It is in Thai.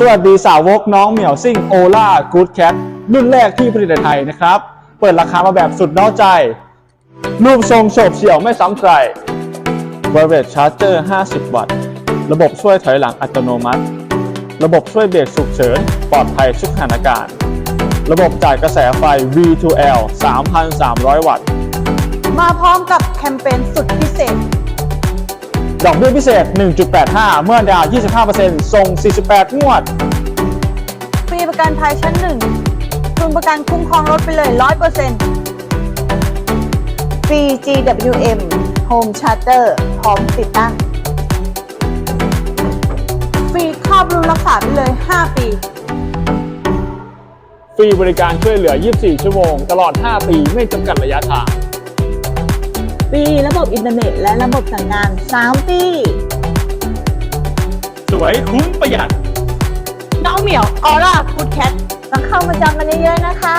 สวัสดีสาวกน้องเหมียวซิ่งโอล่ากูดแคทรุ่นแรกที่ผลิตในไทยนะครับ เปิดราคามาแบบสุดน้าใจ รูปทรงโฉบเฉี่ยวไม่ซ้ำใคร Wireless Charger 50 วัตต์ ระบบช่วยถอยหลังอัตโนมัติ ระบบช่วยเบรกฉุกเฉิน ปลอดภัยทุกสถานการณ์ ระบบจ่ายกระแสไฟ V2L 3,300 วัตต์ มาพร้อมกับแคมเปญสุดพิเศษ ดอกเบี้ยพิเศษ 1.85 เมื่อดาวน์25%ส่ง 48 งวด ฟรีประกันภัยชั้นหนึ่งทุนประกันคุ้มครองรถไปเลย 100%ฟรี GWM Home Charger พร้อมติดตั้ง ฟรีครอบรุมรักษาไปเลย 5 ปี ฟรีบริการช่วยเหลือ 24 ชั่วโมง ตลอด 5 ปี ไม่จำกัดระยะทาง ฟรีระบบอินเทอร์เน็ต และระบบสั่งงาน 3 ปี สวยคุ้มประหยัด น้องเหมียวออร่าฟูดแคทมาเข้ามาจองกันเยอะๆนะคะ